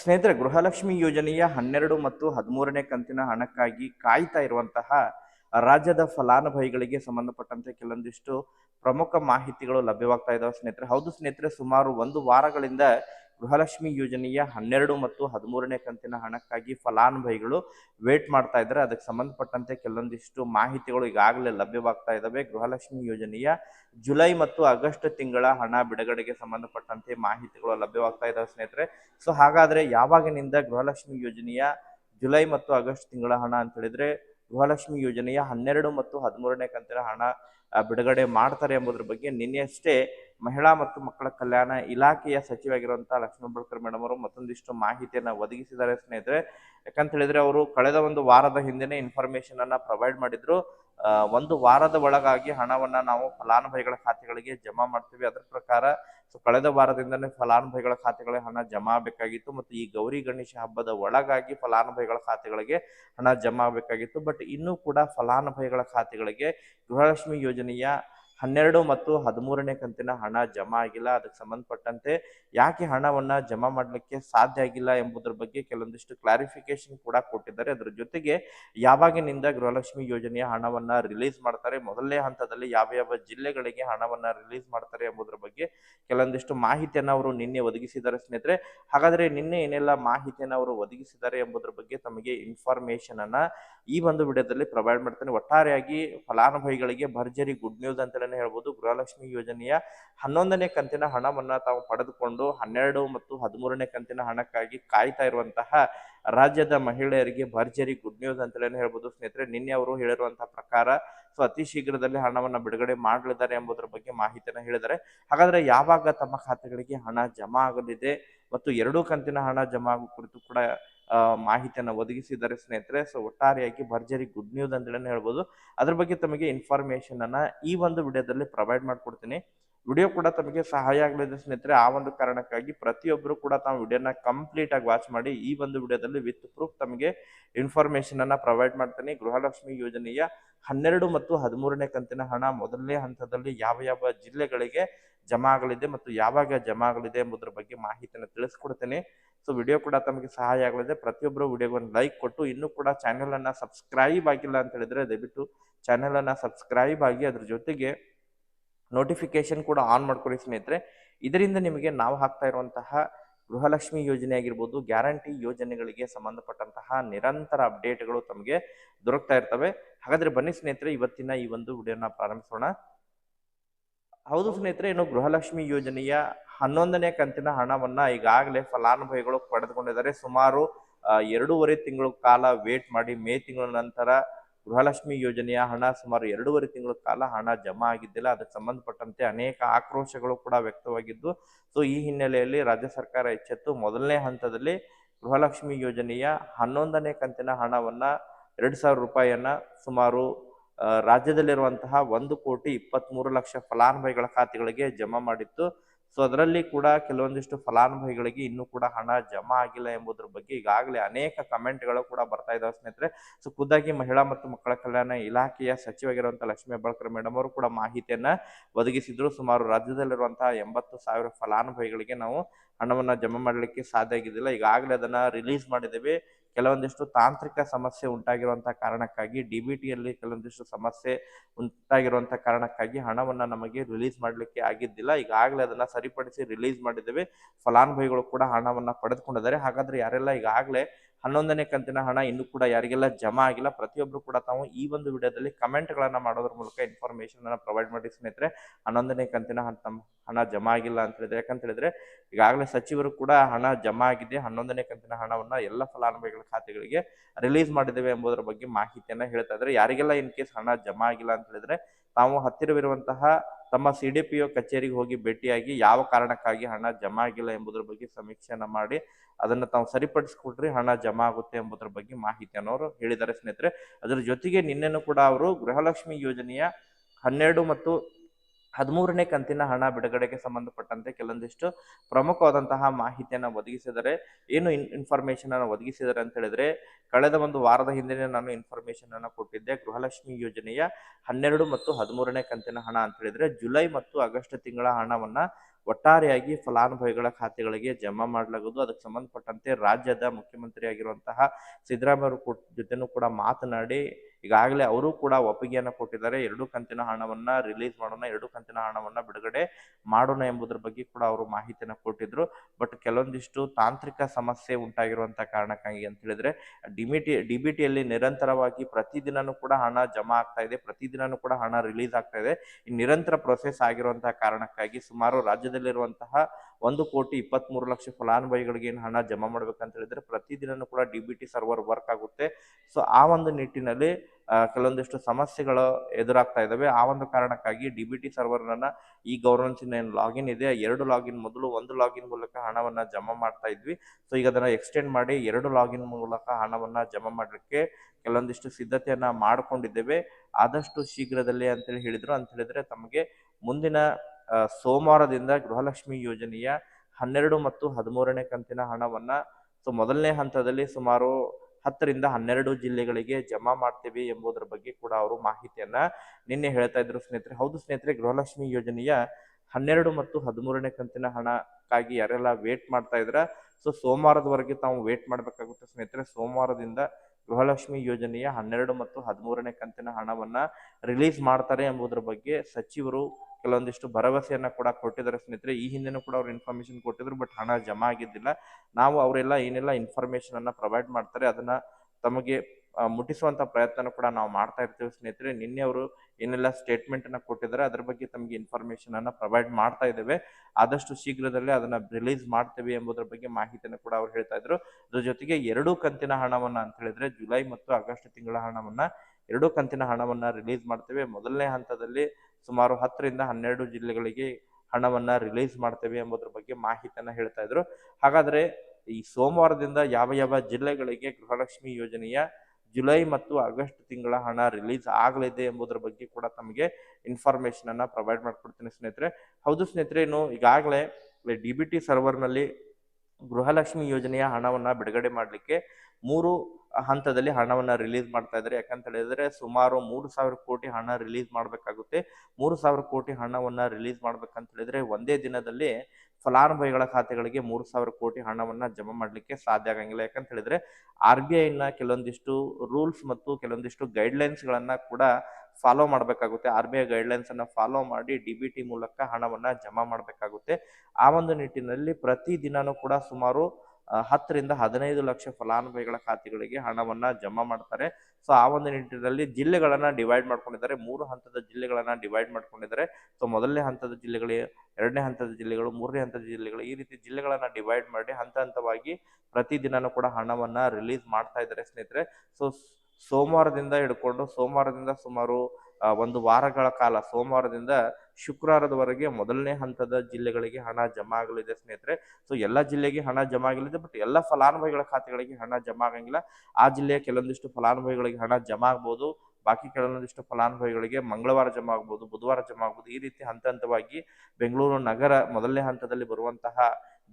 ಸ್ನೇಹಿತರೆ, ಗೃಹಲಕ್ಷ್ಮಿ ಯೋಜನೆಯ ಹನ್ನೆರಡು ಮತ್ತು ಹದಿಮೂರನೇ ಕಂತಿನ ಹಣಕ್ಕಾಗಿ ಕಾಯ್ತಾ ಇರುವಂತಹ ರಾಜ್ಯದ ಫಲಾನುಭವಿಗಳಿಗೆ ಸಂಬಂಧಪಟ್ಟಂತೆ ಕೆಲವೊಂದಿಷ್ಟು ಪ್ರಮುಖ ಮಾಹಿತಿಗಳು ಲಭ್ಯವಾಗ್ತಾ ಇದಾವೆ ಸ್ನೇಹಿತರೆ. ಹೌದು ಸ್ನೇಹಿತರೆ, ಸುಮಾರು ಒಂದು ವಾರಗಳಿಂದ ಗೃಹಲಕ್ಷ್ಮಿ ಯೋಜನೆಯ ಹನ್ನೆರಡು ಮತ್ತು ಹದಿಮೂರನೇ ಕಂತಿನ ಹಣಕ್ಕಾಗಿ ಫಲಾನುಭವಿಗಳು ವೇಟ್ ಮಾಡ್ತಾ ಇದ್ದಾರೆ. ಅದಕ್ಕೆ ಸಂಬಂಧಪಟ್ಟಂತೆ ಕೆಲವೊಂದಿಷ್ಟು ಮಾಹಿತಿಗಳು ಈಗಾಗಲೇ ಲಭ್ಯವಾಗ್ತಾ ಇದ್ದಾವೆ. ಗೃಹಲಕ್ಷ್ಮಿ ಯೋಜನೆಯ ಜುಲೈ ಮತ್ತು ಆಗಸ್ಟ್ ತಿಂಗಳ ಹಣ ಬಿಡುಗಡೆಗೆ ಸಂಬಂಧಪಟ್ಟಂತೆ ಮಾಹಿತಿಗಳು ಲಭ್ಯವಾಗ್ತಾ ಇದ್ದಾವೆ ಸ್ನೇಹಿತರೆ. ಸೊ, ಹಾಗಾದ್ರೆ ಯಾವಾಗಿನಿಂದ ಗೃಹಲಕ್ಷ್ಮಿ ಯೋಜನೆಯ ಜುಲೈ ಮತ್ತು ಆಗಸ್ಟ್ ತಿಂಗಳ ಹಣ ಅಂತ ಹೇಳಿದ್ರೆ ಗೃಹಲಕ್ಷ್ಮಿ ಯೋಜನೆಯ ಹನ್ನೆರಡು ಮತ್ತು ಹದಿಮೂರನೇ ಕಂತಿನ ಹಣ ಬಿಡುಗಡೆ ಮಾಡ್ತಾರೆ ಎಂಬುದ್ರ ಬಗ್ಗೆ ನಿನ್ನೆಯಷ್ಟೇ ಮಹಿಳಾ ಮತ್ತು ಮಕ್ಕಳ ಕಲ್ಯಾಣ ಇಲಾಖೆಯ ಸಚಿವರಾಗಿರುವಂತಹ ಲಕ್ಷ್ಮಣ ಬಳ್ಕರ್ ಮೇಡಮ್ ಅವರು ಮತ್ತೊಂದಿಷ್ಟು ಮಾಹಿತಿಯನ್ನ ಒದಗಿಸಿದ್ದಾರೆ ಸ್ನೇಹಿತರೆ. ಯಾಕಂತ ಹೇಳಿದ್ರೆ ಅವರು ಕಳೆದ ಒಂದು ವಾರದ ಹಿಂದೆನೆ ಇನ್ಫಾರ್ಮೇಶನ್ ಅನ್ನ ಪ್ರೊವೈಡ್ ಮಾಡಿದ್ರು. ಒಂದು ವಾರದ ಒಳಗಾಗಿ ಹಣವನ್ನ ನಾವು ಫಲಾನುಭವಿಗಳ ಖಾತೆಗಳಿಗೆ ಜಮಾ ಮಾಡ್ತೀವಿ. ಅದರ ಪ್ರಕಾರ ಸೊ ಕಳೆದ ವಾರದಿಂದನೇ ಫಲಾನುಭವಿಗಳ ಖಾತೆಗಳಿಗೆ ಹಣ ಜಮಾ ಆಗಬೇಕಾಗಿತ್ತು ಮತ್ತು ಈ ಗೌರಿ ಗಣೇಶ ಹಬ್ಬದ ಒಳಗಾಗಿ ಫಲಾನುಭವಿಗಳ ಖಾತೆಗಳಿಗೆ ಹಣ ಜಮಾ ಆಗಬೇಕಾಗಿತ್ತು ಬಟ್ ಇನ್ನೂ ಕೂಡ ಫಲಾನುಭವಿಗಳ ಖಾತೆಗಳಿಗೆ ಗೃಹಲಕ್ಷ್ಮಿ ಯೋಜನೆಯ ಹನ್ನೆರಡು ಮತ್ತು ಹದಿಮೂರನೇ ಕಂತಿನ ಹಣ ಜಮಾ ಆಗಿಲ್ಲ. ಅದಕ್ಕೆ ಸಂಬಂಧಪಟ್ಟಂತೆ ಯಾಕೆ ಹಣವನ್ನ ಜಮಾ ಮಾಡಲಿಕ್ಕೆ ಸಾಧ್ಯ ಆಗಿಲ್ಲ ಎಂಬುದರ ಬಗ್ಗೆ ಕೆಲವೊಂದಿಷ್ಟು ಕ್ಲಾರಿಫಿಕೇಶನ್ ಕೂಡ ಕೊಟ್ಟಿದ್ದಾರೆ. ಅದರ ಜೊತೆಗೆ ಯಾವಾಗಿನಿಂದ ಗೃಹಲಕ್ಷ್ಮಿ ಯೋಜನೆಯ ಹಣವನ್ನ ರಿಲೀಸ್ ಮಾಡ್ತಾರೆ, ಮೊದಲನೇ ಹಂತದಲ್ಲಿ ಯಾವ ಯಾವ ಜಿಲ್ಲೆಗಳಿಗೆ ಹಣವನ್ನ ರಿಲೀಸ್ ಮಾಡ್ತಾರೆ ಎಂಬುದರ ಬಗ್ಗೆ ಕೆಲವೊಂದಿಷ್ಟು ಮಾಹಿತಿಯನ್ನ ಅವರು ನಿನ್ನೆ ಒದಗಿಸಿದ್ದಾರೆ ಸ್ನೇಹಿತರೆ. ಹಾಗಾದ್ರೆ ನಿನ್ನೆ ಏನೆಲ್ಲ ಮಾಹಿತಿಯನ್ನ ಅವರು ಒದಗಿಸಿದ್ದಾರೆ ಎಂಬುದರ ಬಗ್ಗೆ ತಮಗೆ ಇನ್ಫಾರ್ಮೇಶನ್ ಅನ್ನ ಈ ಒಂದು ವಿಡಿಯೋದಲ್ಲಿ ಪ್ರೊವೈಡ್ ಮಾಡ್ತೇನೆ. ಒಟ್ಟಾರೆಯಾಗಿ ಫಲಾನುಭವಿಗಳಿಗೆ ಭರ್ಜರಿ ಗುಡ್ ನ್ಯೂಸ್ ಅಂತಲೇ ಹೇಳ್ಬೋದು, ಗೃಹಲಕ್ಷ್ಮಿ ಯೋಜನೆಯ ಹನ್ನೊಂದನೇ ಕಂತಿನ ಹಣವನ್ನ ತಾವು ಪಡೆದುಕೊಂಡು ಹನ್ನೆರಡು ಮತ್ತು ಹದಿಮೂರನೇ ಕಂತಿನ ಹಣಕ್ಕಾಗಿ ಕಾಯ್ತಾ ಇರುವಂತಹ ರಾಜ್ಯದ ಮಹಿಳೆಯರಿಗೆ ಭರ್ಜರಿ ಗುಡ್ ನ್ಯೂಸ್ ಅಂತಲೇ ಹೇಳ್ಬೋದು ಸ್ನೇಹಿತರೆ? ನಿನ್ನೆ ಅವರು ಹೇಳಿರುವಂತಹ ಪ್ರಕಾರ ಸೊ ಅತಿ ಶೀಘ್ರದಲ್ಲಿ ಹಣವನ್ನ ಬಿಡುಗಡೆ ಮಾಡಲಿದ್ದಾರೆ ಎಂಬುದರ ಬಗ್ಗೆ ಮಾಹಿತಿಯನ್ನು ಹೇಳಿದ್ದಾರೆ. ಹಾಗಾದ್ರೆ ಯಾವಾಗ ತಮ್ಮ ಖಾತೆಗಳಿಗೆ ಹಣ ಜಮಾ ಆಗಲಿದೆ ಮತ್ತು ಎರಡೂ ಕಂತಿನ ಹಣ ಜಮಾ ಆಗೋ ಕುರಿತು ಕೂಡ ಮಾಹಿತಿಯನ್ನ ಒದಗಿಸಿದ್ದಾರೆ ಸ್ನೇಹಿತರೆ. ಸೊ ಒಟ್ಟಾರೆಯಾಗಿ ಭರ್ಜರಿ ಗುಡ್ ನ್ಯೂಸ್ ಅಂತೇಳಿ ಹೇಳ್ಬೋದು. ಅದ್ರ ಬಗ್ಗೆ ತಮಗೆ ಇನ್ಫಾರ್ಮೇಶನ್ ಅನ್ನ ಈ ಒಂದು ವಿಡಿಯೋದಲ್ಲಿ ಪ್ರೊವೈಡ್ ಮಾಡ್ಕೊಡ್ತೀನಿ. ವಿಡಿಯೋ ಕೂಡ ತಮಗೆ ಸಹಾಯ ಆಗಲಿದೆ ಸ್ನೇಹಿತರೆ. ಆ ಒಂದು ಕಾರಣಕ್ಕಾಗಿ ಪ್ರತಿಯೊಬ್ಬರು ಕೂಡ ತಾವು ವಿಡಿಯೋನ ಕಂಪ್ಲೀಟ್ ಆಗಿ ವಾಚ್ ಮಾಡಿ ಈ ಒಂದು ವಿಡಿಯೋದಲ್ಲಿ ವಿತ್ ಪ್ರೂಫ್ ತಮಗೆ ಇನ್ಫಾರ್ಮೇಶನ್ ಅನ್ನ ಪ್ರೊವೈಡ್ ಮಾಡ್ತೀನಿ. ಗೃಹಲಕ್ಷ್ಮಿ ಯೋಜನೆಯ ಹನ್ನೆರಡು ಮತ್ತು ಹದಿಮೂರನೇ ಕಂತಿನ ಹಣ ಮೊದಲನೇ ಹಂತದಲ್ಲಿ ಯಾವ ಯಾವ ಜಿಲ್ಲೆಗಳಿಗೆ ಜಮಾ ಆಗಲಿದೆ ಮತ್ತು ಯಾವಾಗ ಜಮಾ ಆಗಲಿದೆ ಎಂಬುದರ ಬಗ್ಗೆ ಮಾಹಿತಿಯನ್ನು ತಿಳಿಸ್ಕೊಡ್ತೇನೆ. ಸೊ ವಿಡಿಯೋ ಕೂಡ ತಮಗೆ ಸಹಾಯ ಆಗಲಿದೆ. ಪ್ರತಿಯೊಬ್ಬರು ವಿಡಿಯೋಗೆ ಒಂದು ಲೈಕ್ ಕೊಟ್ಟು, ಇನ್ನೂ ಕೂಡ ಚಾನೆಲ್ ಅನ್ನ ಸಬ್ಸ್ಕ್ರೈಬ್ ಆಗಿಲ್ಲ ಅಂತ ಹೇಳಿದ್ರೆ ದಯವಿಟ್ಟು ಚಾನೆಲ್ ಅನ್ನ ಸಬ್ಸ್ಕ್ರೈಬ್ ಆಗಿ ಅದ್ರ ಜೊತೆಗೆ ನೋಟಿಫಿಕೇಶನ್ ಕೂಡ ಆನ್ ಮಾಡ್ಕೊಳ್ಳಿ ಸ್ನೇಹಿತರೆ. ಇದರಿಂದ ನಿಮಗೆ ನಾವು ಹಾಕ್ತಾ ಇರುವಂತಹ ಗೃಹಲಕ್ಷ್ಮಿ ಯೋಜನೆ ಆಗಿರ್ಬೋದು, ಗ್ಯಾರಂಟಿ ಯೋಜನೆಗಳಿಗೆ ಸಂಬಂಧಪಟ್ಟಂತಹ ನಿರಂತರ ಅಪ್ಡೇಟ್ಗಳು ತಮಗೆ ದೊರಕ್ತಾ ಇರ್ತವೆ. ಹಾಗಾದ್ರೆ ಬನ್ನಿ ಸ್ನೇಹಿತರೆ, ಇವತ್ತಿನ ಈ ಒಂದು ವಿಡಿಯೋನ ಪ್ರಾರಂಭಿಸೋಣ. ಹೌದು ಸ್ನೇಹಿತರೆ, ಇನ್ನು ಗೃಹಲಕ್ಷ್ಮಿ ಯೋಜನೆಯ ಹನ್ನೊಂದನೇ ಕಂತಿನ ಹಣವನ್ನ ಈಗಾಗಲೇ ಫಲಾನುಭವಿಗಳು ಪಡೆದುಕೊಂಡಿದ್ದಾರೆ. ಸುಮಾರು ಎರಡೂವರೆ ತಿಂಗಳ ಕಾಲ ವೇಟ್ ಮಾಡಿ ಮೇ ತಿಂಗಳ ನಂತರ ಗೃಹಲಕ್ಷ್ಮಿ ಯೋಜನೆಯ ಹಣ ಸುಮಾರು ಎರಡೂವರೆ ತಿಂಗಳ ಕಾಲ ಹಣ ಜಮಾ ಆಗಿದ್ದಿಲ್ಲ. ಅದಕ್ಕೆ ಸಂಬಂಧಪಟ್ಟಂತೆ ಅನೇಕ ಆಕ್ರೋಶಗಳು ಕೂಡ ವ್ಯಕ್ತವಾಗಿದ್ದು, ಸೊ, ಈ ಹಿನ್ನೆಲೆಯಲ್ಲಿ ರಾಜ್ಯ ಸರ್ಕಾರ ಎಚ್ಚೆತ್ತು ಮೊದಲನೇ ಹಂತದಲ್ಲಿ ಗೃಹಲಕ್ಷ್ಮಿ ಯೋಜನೆಯ ಹನ್ನೊಂದನೇ ಕಂತಿನ ಹಣವನ್ನ ಎರಡು ಸಾವಿರ ರೂಪಾಯಿಯನ್ನ ಸುಮಾರು ರಾಜ್ಯದಲ್ಲಿರುವಂತಹ ಒಂದು ಕೋಟಿ ಇಪ್ಪತ್ಮೂರು ಲಕ್ಷ ಫಲಾನುಭವಿಗಳ ಖಾತೆಗಳಿಗೆ ಜಮಾ ಮಾಡಿತ್ತು. ಸೊ ಅದರಲ್ಲಿ ಕೂಡ ಕೆಲವೊಂದಿಷ್ಟು ಫಲಾನುಭವಿಗಳಿಗೆ ಇನ್ನೂ ಕೂಡ ಹಣ ಜಮಾ ಆಗಿಲ್ಲ ಎಂಬುದ್ರ ಬಗ್ಗೆ ಈಗಾಗಲೇ ಅನೇಕ ಕಮೆಂಟ್ಗಳು ಕೂಡ ಬರ್ತಾ ಇದಾವೆ ಸ್ನೇಹಿತರೆ. ಸೊ ಖುದ್ದಾಗಿ ಮಹಿಳಾ ಮತ್ತು ಮಕ್ಕಳ ಕಲ್ಯಾಣ ಇಲಾಖೆಯ ಸಚಿವರಾಗಿರುವಂತಹ ಲಕ್ಷ್ಮೀ ಹೆಬ್ಬಾಳ್ಕರ್ ಮೇಡಮ್ ಅವರು ಕೂಡ ಮಾಹಿತಿಯನ್ನ ಒದಗಿಸಿದ್ರು. ಸುಮಾರು ರಾಜ್ಯದಲ್ಲಿರುವಂತಹ ಎಂಬತ್ತು ಸಾವಿರ ಫಲಾನುಭವಿಗಳಿಗೆ ನಾವು ಹಣವನ್ನ ಜಮಾ ಮಾಡಲಿಕ್ಕೆ ಸಾಧ್ಯ ಆಗಿದ್ದಿಲ್ಲ. ಈಗಾಗಲೇ ಅದನ್ನ ರಿಲೀಸ್ ಮಾಡಿದ್ದೇವೆ. ಕೆಲವೊಂದಿಷ್ಟು ತಾಂತ್ರಿಕ ಸಮಸ್ಯೆ ಉಂಟಾಗಿರುವಂತಹ ಕಾರಣಕ್ಕಾಗಿ ಡಿ ಬಿ ಟಿಯಲ್ಲಿ ಕೆಲವೊಂದಿಷ್ಟು ಸಮಸ್ಯೆ ಉಂಟಾಗಿರುವಂತಹ ಕಾರಣಕ್ಕಾಗಿ ಹಣವನ್ನ ನಮಗೆ ರಿಲೀಸ್ ಮಾಡಲಿಕ್ಕೆ ಆಗಿದ್ದಿಲ್ಲ. ಈಗಾಗಲೇ ಅದನ್ನ ಸರಿಪಡಿಸಿ ರಿಲೀಸ್ ಮಾಡಿದ್ದೇವೆ. ಫಲಾನುಭವಿಗಳು ಕೂಡ ಹಣವನ್ನ ಪಡೆದುಕೊಂಡಿದ್ದಾರೆ. ಹಾಗಾದ್ರೆ ಯಾರೆಲ್ಲ ಈಗಾಗಲೇ ಹನ್ನೊಂದನೇ ಕಂತಿನ ಹಣ ಇನ್ನೂ ಕೂಡ ಯಾರಿಗೆಲ್ಲ ಜಮಾ ಆಗಿಲ್ಲ ಪ್ರತಿಯೊಬ್ಬರು ಕೂಡ ತಾವು ಈ ಒಂದು ವಿಡಿಯೋದಲ್ಲಿ ಕಮೆಂಟ್ಗಳನ್ನು ಮಾಡೋದ್ರ ಮೂಲಕ ಇನ್ಫಾರ್ಮೇಶನ್ ಅನ್ನು ಪ್ರೊವೈಡ್ ಮಾಡಿ. ಸ್ನೇಹಿತರೆ, ಹನ್ನೊಂದನೇ ಕಂತಿನ ಹಣ ತಮ್ಮ ಹಣ ಜಮಾ ಆಗಿಲ್ಲ ಅಂತ ಹೇಳಿದ್ರೆ, ಯಾಕಂತ ಹೇಳಿದ್ರೆ, ಈಗಾಗಲೇ ಸಚಿವರು ಕೂಡ ಹಣ ಜಮಾ ಆಗಿದೆ, ಹನ್ನೊಂದನೇ ಕಂತಿನ ಹಣವನ್ನ ಎಲ್ಲ ಫಲಾನುಭವಿಗಳ ಖಾತೆಗಳಿಗೆ ರಿಲೀಸ್ ಮಾಡಿದ್ದೇವೆ ಎಂಬುದರ ಬಗ್ಗೆ ಮಾಹಿತಿಯನ್ನು ಹೇಳ್ತಾ ಇದ್ದಾರೆ. ಯಾರಿಗೆಲ್ಲ ಇನ್ ಕೇಸ್ ಹಣ ಜಮಾ ಆಗಿಲ್ಲ ಅಂತ ಹೇಳಿದ್ರೆ, ತಾವು ಹತ್ತಿರವಿರುವಂತಹ ತಮ್ಮ ಸಿ ಡಿ ಪಿ ಒ ಕಚೇರಿಗೆ ಹೋಗಿ ಭೇಟಿಯಾಗಿ ಯಾವ ಕಾರಣಕ್ಕಾಗಿ ಹಣ ಜಮಾ ಆಗಿಲ್ಲ ಎಂಬುದರ ಬಗ್ಗೆ ಸಮೀಕ್ಷೆಯನ್ನ ಮಾಡಿ ಅದನ್ನ ತಾವು ಸರಿಪಡಿಸ್ಕೊಟ್ರಿ ಹಣ ಜಮಾ ಆಗುತ್ತೆ ಎಂಬುದರ ಬಗ್ಗೆ ಮಾಹಿತಿಯನ್ನು ಅವರು ಹೇಳಿದ್ದಾರೆ ಸ್ನೇಹಿತರೆ. ಅದರ ಜೊತೆಗೆ ನಿನ್ನೆನೂ ಕೂಡ ಅವರು ಗೃಹಲಕ್ಷ್ಮಿ ಯೋಜನೆಯ ಹನ್ನೆರಡು ಮತ್ತು ಹದಿಮೂರನೇ ಕಂತಿನ ಹಣ ಬಿಡುಗಡೆಗೆ ಸಂಬಂಧಪಟ್ಟಂತೆ ಕೆಲವೊಂದಿಷ್ಟು ಪ್ರಮುಖವಾದಂತಹ ಮಾಹಿತಿಯನ್ನು ಒದಗಿಸಿದರೆ, ಏನು ಇನ್ ಇನ್ಫಾರ್ಮೇಶನ್ ಅನ್ನು ಒದಗಿಸಿದರೆ ಅಂತ ಹೇಳಿದ್ರೆ, ಕಳೆದ ಒಂದು ವಾರದ ಹಿಂದೆ ನಾನು ಇನ್ಫಾರ್ಮೇಶನ್ ಅನ್ನು ಕೊಟ್ಟಿದ್ದೆ. ಗೃಹಲಕ್ಷ್ಮಿ ಯೋಜನೆಯ ಹನ್ನೆರಡು ಮತ್ತು ಹದಿಮೂರನೇ ಕಂತಿನ ಹಣ ಅಂತ ಹೇಳಿದ್ರೆ, ಜುಲೈ ಮತ್ತು ಆಗಸ್ಟ್ ತಿಂಗಳ ಹಣವನ್ನ ಒಟ್ಟಾರೆಯಾಗಿ ಫಲಾನುಭವಿಗಳ ಖಾತೆಗಳಿಗೆ ಜಮಾ ಮಾಡಲಾಗುವುದು. ಅದಕ್ಕೆ ಸಂಬಂಧಪಟ್ಟಂತೆ ರಾಜ್ಯದ ಮುಖ್ಯಮಂತ್ರಿ ಆಗಿರುವಂತಹ ಸಿದ್ದರಾಮಯ್ಯ ಜೊತೆನೂ ಕೂಡ ಮಾತನಾಡಿ ಈಗಾಗಲೇ ಅವರು ಕೂಡ ಒಪ್ಪಿಗೆಯನ್ನು ಕೊಟ್ಟಿದ್ದಾರೆ. ಎರಡು ಕಂತಿನ ಹಣವನ್ನ ರಿಲೀಸ್ ಮಾಡೋಣ, ಎರಡು ಕಂತಿನ ಹಣವನ್ನ ಬಿಡುಗಡೆ ಮಾಡೋಣ ಎಂಬುದರ ಬಗ್ಗೆ ಕೂಡ ಅವರು ಮಾಹಿತಿಯನ್ನು ಕೊಟ್ಟಿದ್ರು. ಬಟ್ ಕೆಲವೊಂದಿಷ್ಟು ತಾಂತ್ರಿಕ ಸಮಸ್ಯೆ ಉಂಟಾಗಿರುವಂತ ಕಾರಣಕ್ಕಾಗಿ ಅಂತ ಹೇಳಿದ್ರೆ, ಡಿಮಿಟಿ ಡಿ ನಿರಂತರವಾಗಿ ಪ್ರತಿದಿನನೂ ಕೂಡ ಹಣ ಜಮಾ ಆಗ್ತಾ ಇದೆ, ಪ್ರತಿದಿನನೂ ಕೂಡ ಹಣ ರಿಲೀಸ್ ಆಗ್ತಾ ಇದೆ. ನಿರಂತರ ಪ್ರೊಸೆಸ್ ಆಗಿರುವಂತಹ ಕಾರಣಕ್ಕಾಗಿ ಸುಮಾರು ರಾಜ್ಯದಲ್ಲಿರುವಂತಹ ಒಂದು ಕೋಟಿ ಇಪ್ಪತ್ಮೂರು ಲಕ್ಷ ಫಲಾನುಭವಿಗಳಿಗೆ ಏನು ಹಣ ಜಮಾ ಮಾಡ್ಬೇಕಂತ ಹೇಳಿದ್ರೆ ಪ್ರತಿದಿನನೂ ಕೂಡ D B T server work ಆಗುತ್ತೆ. ಸೊ ಆ ಒಂದು ನಿಟ್ಟಿನಲ್ಲಿ ಕೆಲವೊಂದಿಷ್ಟು ಸಮಸ್ಯೆಗಳು ಎದುರಾಗ್ತಾ ಇದ್ದಾವೆ ಆ ಒಂದು ಕಾರಣಕ್ಕಾಗಿ ಡಿ ಬಿ ಟಿ ಸರ್ವರ್ನ ಈ ಗೌರ್ಮೆನ್ಸಿನ ಏನು ಲಾಗಿನ್ ಇದೆ, ಎರಡು ಲಾಗಿನ್ ಮೊದಲು ಒಂದು ಲಾಗಿನ್ ಮೂಲಕ ಹಣವನ್ನ ಜಮಾ ಮಾಡ್ತಾ ಇದ್ವಿ. ಸೊ ಈಗ ಅದನ್ನ ಎಕ್ಸ್ಟೆಂಡ್ ಮಾಡಿ ಎರಡು ಲಾಗಿನ್ ಮೂಲಕ ಹಣವನ್ನ ಜಮಾ ಮಾಡಲಿಕ್ಕೆ ಕೆಲವೊಂದಿಷ್ಟು ಸಿದ್ಧತೆಯನ್ನ ಮಾಡಿಕೊಂಡಿದ್ದೇವೆ. ಆದಷ್ಟು ಶೀಘ್ರದಲ್ಲೇ ಅಂತೇಳಿ ಹೇಳಿದ್ರು. ಅಂತ ಹೇಳಿದ್ರೆ ತಮಗೆ ಮುಂದಿನ ಸೋಮವಾರದಿಂದ ಗೃಹಲಕ್ಷ್ಮಿ ಯೋಜನೆಯ ಹನ್ನೆರಡು ಮತ್ತು ಹದಿಮೂರನೇ ಕಂತಿನ ಹಣವನ್ನ ಸೊ ಮೊದಲನೇ ಹಂತದಲ್ಲಿ ಸುಮಾರು ಹತ್ತರಿಂದ ಹನ್ನೆರಡು ಜಿಲ್ಲೆಗಳಿಗೆ ಜಮಾ ಮಾಡ್ತೀವಿ ಎಂಬುದರ ಬಗ್ಗೆ ಕೂಡ ಅವರು ಮಾಹಿತಿಯನ್ನ ನಿನ್ನೆ ಹೇಳ್ತಾ ಇದ್ರು ಸ್ನೇಹಿತರೆ. ಹೌದು ಸ್ನೇಹಿತರೆ, ಗೃಹಲಕ್ಷ್ಮಿ ಯೋಜನೆಯ ಹನ್ನೆರಡು ಮತ್ತು ಹದಿಮೂರನೇ ಕಂತಿನ ಹಣಕ್ಕಾಗಿ ಯಾರೆಲ್ಲ ವೇಟ್ ಮಾಡ್ತಾ ಇದ್ರ, ಸೊ ಸೋಮವಾರದವರೆಗೆ ತಾವು ವೇಟ್ ಮಾಡಬೇಕಾಗುತ್ತೆ ಸ್ನೇಹಿತರೆ. ಸೋಮವಾರದಿಂದ ಗೃಹಲಕ್ಷ್ಮಿ ಯೋಜನೆಯ ಹನ್ನೆರಡು ಮತ್ತು ಹದಿಮೂರನೇ ಕಂತಿನ ಹಣವನ್ನ ರಿಲೀಸ್ ಮಾಡ್ತಾರೆ ಎಂಬುದರ ಬಗ್ಗೆ ಸಚಿವರು ಕೆಲವೊಂದಿಷ್ಟು ಭರವಸೆಯನ್ನ ಕೂಡ ಕೊಟ್ಟಿದ್ದಾರೆ ಸ್ನೇಹಿತರೆ. ಈ ಹಿಂದೆನೂ ಕೂಡ ಅವ್ರು ಇನ್ಫಾರ್ಮೇಶನ್ ಕೊಟ್ಟಿದ್ರು ಬಟ್ ಹಣ ಜಮಾ ಆಗಿದ್ದಿಲ್ಲ. ನಾವು ಅವರೆಲ್ಲ ಏನೆಲ್ಲ ಇನ್ಫಾರ್ಮೇಶನ್ ಅನ್ನ ಪ್ರೊವೈಡ್ ಮಾಡ್ತಾರೆ, ಅದನ್ನ ತಮಗೆ ಮುಟ್ಟಿಸುವಂತ ಪ್ರಯತ್ನ ಕೂಡ ನಾವು ಮಾಡ್ತಾ ಇರ್ತೀವಿ ಸ್ನೇಹಿತರೆ. ನಿನ್ನೆ ಅವರು ಏನೆಲ್ಲ ಸ್ಟೇಟ್ಮೆಂಟ್ ಅನ್ನ ಕೊಟ್ಟಿದ್ದಾರೆ, ಅದ್ರ ಬಗ್ಗೆ ತಮಗೆ ಇನ್ಫಾರ್ಮೇಶನ್ ಅನ್ನ ಪ್ರೊವೈಡ್ ಮಾಡ್ತಾ ಇದ್ದೇವೆ. ಆದಷ್ಟು ಶೀಘ್ರದಲ್ಲೇ ಅದನ್ನ ರಿಲೀಸ್ ಮಾಡ್ತೇವೆ ಎಂಬುದರ ಬಗ್ಗೆ ಮಾಹಿತಿಯನ್ನು ಕೂಡ ಅವ್ರು ಹೇಳ್ತಾ ಇದ್ರು. ಅದ್ರ ಜೊತೆಗೆ ಎರಡು ಕಂತಿನ ಹಣವನ್ನ ಅಂತ ಹೇಳಿದ್ರೆ, ಜುಲೈ ಮತ್ತು ಆಗಸ್ಟ್ ತಿಂಗಳ ಹಣವನ್ನ ಎರಡೂ ಕಂತಿನ ಹಣವನ್ನ ರಿಲೀಸ್ ಮಾಡ್ತೇವೆ. ಮೊದಲನೇ ಹಂತದಲ್ಲಿ ಸುಮಾರು ಹತ್ತರಿಂದ ಹನ್ನೆರಡು ಜಿಲ್ಲೆಗಳಿಗೆ ಹಣವನ್ನ ರಿಲೀಸ್ ಮಾಡ್ತೇವೆ ಎಂಬುದರ ಬಗ್ಗೆ ಮಾಹಿತಿಯನ್ನ ಹೇಳ್ತಾ ಇದ್ರು. ಹಾಗಾದ್ರೆ ಈ ಸೋಮವಾರದಿಂದ ಯಾವ ಯಾವ ಜಿಲ್ಲೆಗಳಿಗೆ ಗೃಹಲಕ್ಷ್ಮಿ ಯೋಜನೆಯ ಜುಲೈ ಮತ್ತು ಆಗಸ್ಟ್ ತಿಂಗಳ ಹಣ ರಿಲೀಸ್ ಆಗಲಿದೆ ಎಂಬುದರ ಬಗ್ಗೆ ಕೂಡ ತಮಗೆ ಇನ್ಫಾರ್ಮೇಶನ್ ಅನ್ನ ಪ್ರೊವೈಡ್ ಮಾಡ್ಕೊಡ್ತೀನಿ ಸ್ನೇಹಿತರೆ. ಹೌದು ಸ್ನೇಹಿತರೆ, ಇನ್ನು ಈಗಾಗಲೇ ಡಿ ಬಿ ಟಿ ಸರ್ವರ್ನಲ್ಲಿ ಗೃಹಲಕ್ಷ್ಮಿ ಯೋಜನೆಯ ಹಣವನ್ನ ಬಿಡುಗಡೆ ಮಾಡಲಿಕ್ಕೆ ಮೂರು ಹಂತದಲ್ಲಿ ಹಣವನ್ನ ರಿಲೀಸ್ ಮಾಡ್ತಾ ಇದ್ದಾರೆ. ಯಾಕಂತ ಹೇಳಿದ್ರೆ ಸುಮಾರು ಮೂರು ಸಾವಿರ ಕೋಟಿ ಹಣ ರಿಲೀಸ್ ಮಾಡಬೇಕಾಗುತ್ತೆ. ಮೂರು ಸಾವಿರ ಕೋಟಿ ಹಣವನ್ನ ರಿಲೀಸ್ ಮಾಡ್ಬೇಕಂತ ಹೇಳಿದ್ರೆ ಒಂದೇ ದಿನದಲ್ಲಿ ಫಲಾನುಭವಿಗಳ ಖಾತೆಗಳಿಗೆ ಮೂರು ಸಾವಿರ ಕೋಟಿ ಹಣವನ್ನ ಜಮಾ ಮಾಡಲಿಕ್ಕೆ ಸಾಧ್ಯ ಆಗಂಗಿಲ್ಲ. ಯಾಕಂತ ಹೇಳಿದ್ರೆ ಆರ್ ಬಿ ಐನ ಕೆಲವೊಂದಿಷ್ಟು ರೂಲ್ಸ್ ಮತ್ತು ಕೆಲವೊಂದಿಷ್ಟು ಗೈಡ್ಲೈನ್ಸ್ ಗಳನ್ನ ಕೂಡ ಫಾಲೋ ಮಾಡಬೇಕಾಗುತ್ತೆ. R B I guidelines follow ಮಾಡಿ ಡಿ ಬಿ ಟಿ ಮೂಲಕ ಹಣವನ್ನ ಜಮಾ ಮಾಡಬೇಕಾಗುತ್ತೆ. ಆ ಒಂದು ನಿಟ್ಟಿನಲ್ಲಿ ಪ್ರತಿ ದಿನಾನೂ ಕೂಡ ಸುಮಾರು ಹತ್ತರಿಂದ ಹದಿನೈದು ಲಕ್ಷ ಫಲಾನುಭವಿಗಳ ಖಾತೆಗಳಿಗೆ ಹಣವನ್ನ ಜಮಾ ಮಾಡ್ತಾರೆ. ಸೊ, ಆ ಒಂದು ನಿಟ್ಟಿನಲ್ಲಿ ಜಿಲ್ಲೆಗಳನ್ನ ಡಿವೈಡ್ ಮಾಡ್ಕೊಂಡಿದ್ದಾರೆ. ಮೂರು ಹಂತದ ಜಿಲ್ಲೆಗಳನ್ನ ಡಿವೈಡ್ ಮಾಡ್ಕೊಂಡಿದ್ದಾರೆ. ಸೊ, ಮೊದಲನೇ ಹಂತದ ಜಿಲ್ಲೆಗಳು, ಎರಡನೇ ಹಂತದ ಜಿಲ್ಲೆಗಳು, ಮೂರನೇ ಹಂತದ ಜಿಲ್ಲೆಗಳು ಈ ರೀತಿ ಜಿಲ್ಲೆಗಳನ್ನ ಡಿವೈಡ್ ಮಾಡಿ ಹಂತ ಹಂತವಾಗಿ ಪ್ರತಿದಿನನೂ ಕೂಡ ಹಣವನ್ನ ರಿಲೀಸ್ ಮಾಡ್ತಾ ಇದ್ದಾರೆ ಸ್ನೇಹಿತರೆ. ಸೊ ಸೋಮವಾರದಿಂದ ಹಿಡ್ಕೊಂಡು ಸೋಮವಾರದಿಂದ ಸುಮಾರು ಒಂದು ವಾರಗಳ ಕಾಲ, ಸೋಮವಾರದಿಂದ ಶುಕ್ರವಾರದವರೆಗೆ ಮೊದಲನೇ ಹಂತದ ಜಿಲ್ಲೆಗಳಿಗೆ ಹಣ ಜಮಾ ಆಗಲಿದೆ ಸ್ನೇಹಿತರೆ. ಸೊ ಎಲ್ಲ ಜಿಲ್ಲೆಗೆ ಹಣ ಜಮಾ ಆಗಲಿದೆ ಬಟ್ ಎಲ್ಲ ಫಲಾನುಭವಿಗಳ ಖಾತೆಗಳಿಗೆ ಹಣ ಜಮಾ ಆಗಂಗಿಲ್ಲ. ಆ ಜಿಲ್ಲೆಯ ಕೆಲವೊಂದಿಷ್ಟು ಫಲಾನುಭವಿಗಳಿಗೆ ಹಣ ಜಮಾ ಆಗ್ಬೋದು, ಬಾಕಿ ಕೆಲವೊಂದಿಷ್ಟು ಫಲಾನುಭವಿಗಳಿಗೆ ಮಂಗಳವಾರ ಜಮಾ ಆಗ್ಬೋದು, ಬುಧವಾರ ಜಮಾ ಆಗ್ಬೋದು. ಈ ರೀತಿ ಹಂತ ಹಂತವಾಗಿ ಬೆಂಗಳೂರು ನಗರ ಮೊದಲನೇ ಹಂತದಲ್ಲಿ ಬರುವಂತಹ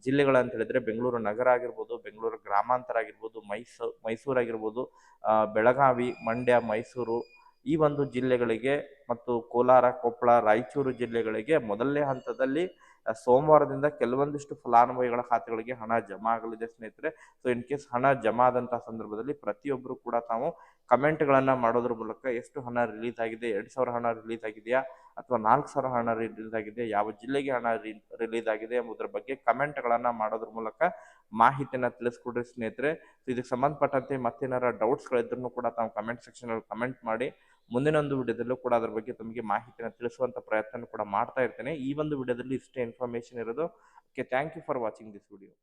ಜಿಲ್ಲೆಗಳಂತ ಹೇಳಿದ್ರೆ ಬೆಂಗಳೂರು ನಗರ ಆಗಿರ್ಬೋದು, ಬೆಂಗಳೂರು ಗ್ರಾಮಾಂತರ ಆಗಿರ್ಬೋದು, ಮೈಸೂ, ಮೈಸೂರು ಆಗಿರ್ಬೋದು ಬೆಳಗಾವಿ, ಮಂಡ್ಯ, ಮೈಸೂರು ಈ ಒಂದು ಜಿಲ್ಲೆಗಳಿಗೆ ಮತ್ತು ಕೋಲಾರ, ಕೊಪ್ಪಳ, ರಾಯಚೂರು ಜಿಲ್ಲೆಗಳಿಗೆ ಮೊದಲನೇ ಹಂತದಲ್ಲಿ ಸೋಮವಾರದಿಂದ ಕೆಲವೊಂದಿಷ್ಟು ಫಲಾನುಭವಿಗಳ ಖಾತೆಗಳಿಗೆ ಹಣ ಜಮಾ ಆಗಲಿದೆ ಸ್ನೇಹಿತರೆ. ಸೊ ಇನ್ ಕೇಸ್ ಹಣ ಜಮಾ ಆದಂತಹ ಸಂದರ್ಭದಲ್ಲಿ ಪ್ರತಿಯೊಬ್ಬರು ಕೂಡ ತಾವು ಕಮೆಂಟ್ಗಳನ್ನ ಮಾಡೋದ್ರ ಮೂಲಕ ಎಷ್ಟು ಹಣ ರಿಲೀಸ್ ಆಗಿದೆ, ಎರಡ್ ಸಾವಿರ ಹಣ ರಿಲೀಸ್ ಆಗಿದೆಯಾ ಅಥವಾ ನಾಲ್ಕು ಸಾವಿರ ಹಣ ರಿಲೀಸ್ ಆಗಿದೆ ಯಾವ ಜಿಲ್ಲೆಗೆ ಹಣ ರಿಲೀಸ್ ಆಗಿದೆ ಎಂಬುದರ ಬಗ್ಗೆ ಕಮೆಂಟ್ಗಳನ್ನ ಮಾಡೋದ್ರ ಮೂಲಕ ಮಾಹಿತಿಯನ್ನ ತಿಳಿಸ್ಕೊಡ್ರಿ ಸ್ನೇಹಿತರೆ. ಇದಕ್ಕೆ ಸಂಬಂಧಪಟ್ಟಂತೆ ಮತ್ತೇನಾರ ಡೌಟ್ಸ್ಗಳಿದ್ರೂ ಕೂಡ ತಾವು ಕಮೆಂಟ್ ಸೆಕ್ಷನ್ ಅಲ್ಲಿ ಕಮೆಂಟ್ ಮಾಡಿ. ಮುಂದಿನ ಒಂದು ವಿಡಿಯೋದಲ್ಲೂ ಕೂಡ ಅದರ ಬಗ್ಗೆ ತಮಗೆ ಮಾಹಿತಿಯನ್ನು ತಿಳಿಸುವಂತ ಪ್ರಯತ್ನ ಕೂಡ ಮಾಡ್ತಾ ಇರ್ತೇನೆ. ಈ ಒಂದು ವಿಡಿಯೋದಲ್ಲಿ ಇಷ್ಟೇ ಇನ್ಫಾರ್ಮೇಶನ್ ಇರೋದು. Okay thank you for watching this video